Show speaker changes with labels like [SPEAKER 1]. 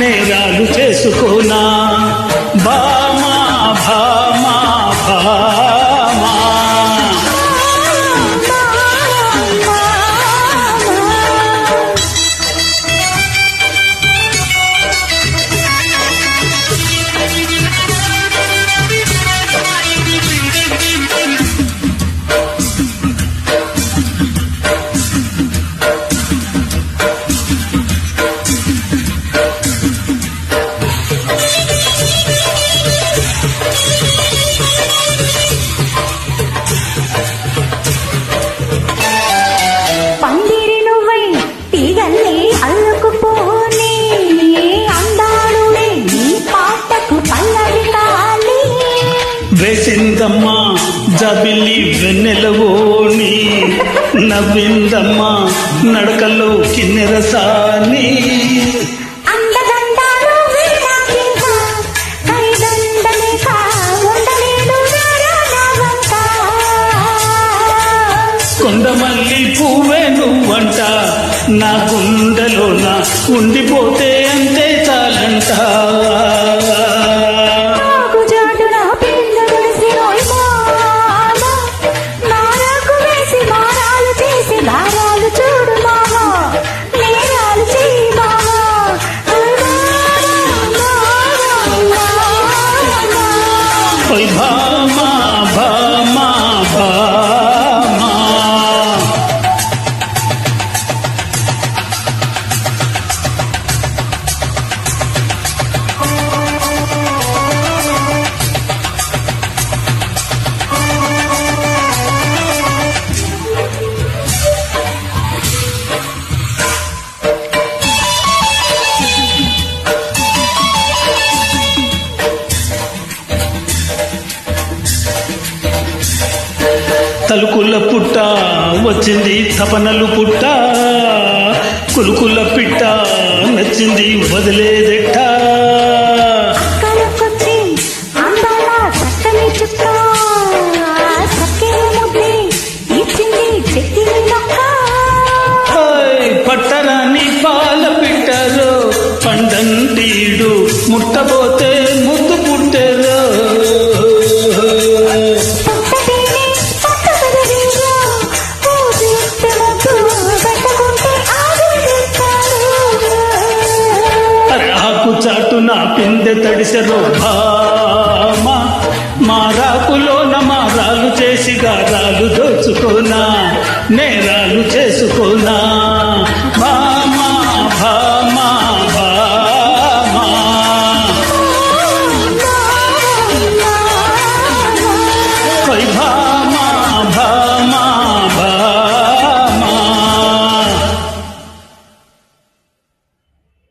[SPEAKER 1] నేరాలు చేసుకోనా
[SPEAKER 2] బా
[SPEAKER 1] వేసిందమ్మా జబిలి వెన్నెలవోని నవ్విందమ్మా నడకలో కిన్నెరసాని కొండమల్లి పువ్వే నువ్వంట నా గుండెలోన ఉండిపోతే అంతే చాలంట. परिभा తలుకుల పుట్ట వచ్చింది తపనలు పుట్ట కులుకుల పిట్ట నచ్చింది వదిలేదెట్ట పట్టరాని పాల పిట్టరు పండంటీడు ముట్టబోతే నా పిందె తడిసెరు భామ. మారాకులోన మారాలు చేసి గారాలు దోచుకోనా నేరాలు చేసుకోనా